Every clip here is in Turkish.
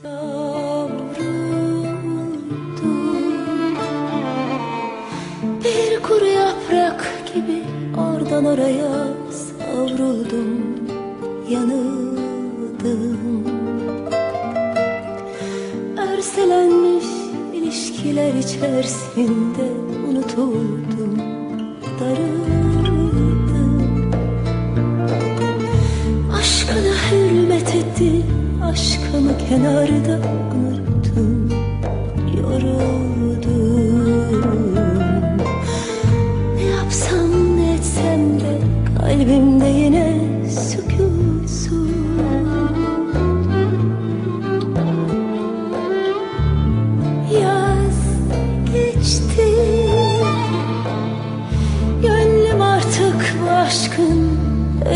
Savruldum. Bir kuru yaprak gibi oradan oraya savruldum Yanıldım. Örselenmiş ilişkiler içerisinde unutuldum Darıldım Aşkımı kenarda unuttum Yoruldum. Ne yapsam ne etsem de Kalbimde yine sükutsuz Yaz geçti Gönlüm artık bu aşkın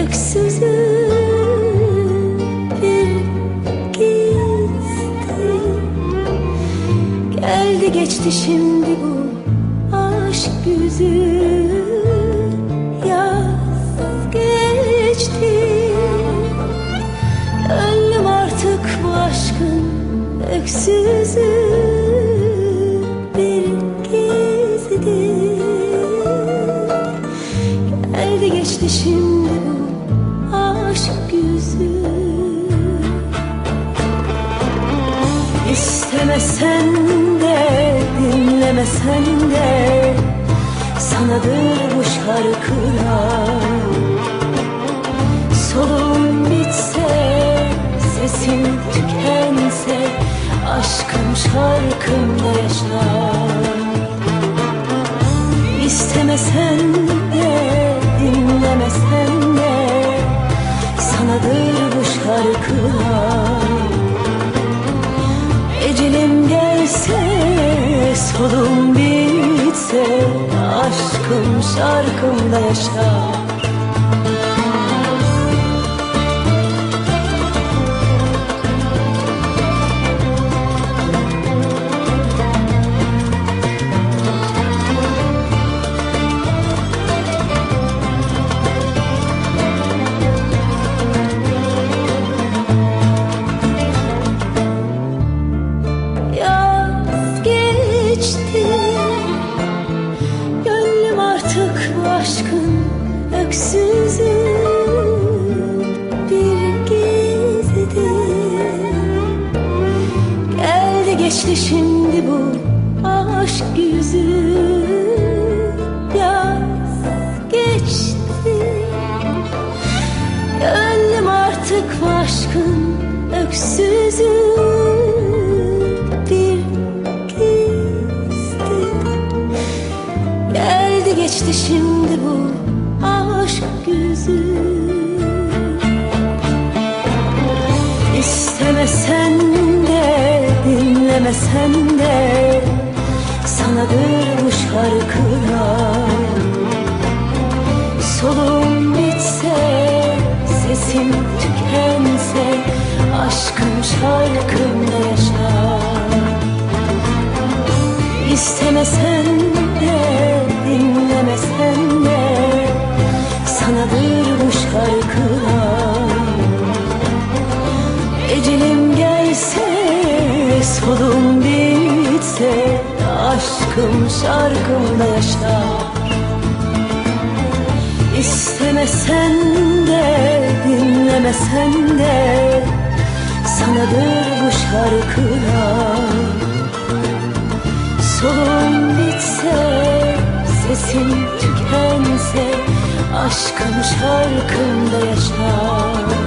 öksüzü geçti şimdi bu aşk yüzü. Yaz geçti. Gönlüm artık bu aşkın öksüzü. Bir gizli. Geldi geçti şimdi bu aşk yüzü. İstemesen dinlemesen de Sanadır bu şarkılar. Solum bitse sesim tükense Aşkım şarkımda yaşar. İstemesen de dinlemesen de Sanadır bu şarkılar solum bitse Aşkım şarkımda yaşar şimdi bu aşk yüzü Yaz geçti. Gönlüm artık aşkın öksüzü Bir gizli. Geldi geçti şimdi bu aşk yüzü. İstemesen dinlemesen de Sanadır bu şarkılar. Solum bitse, sesim tükense Aşkım şarkımda yaşar. İstemesen solum bitse Aşkım şarkımda yaşar. İstemesen de dinlemesen de Sanadır bu şarkılar. Solum bitse sesim tükense Aşkım şarkımda yaşar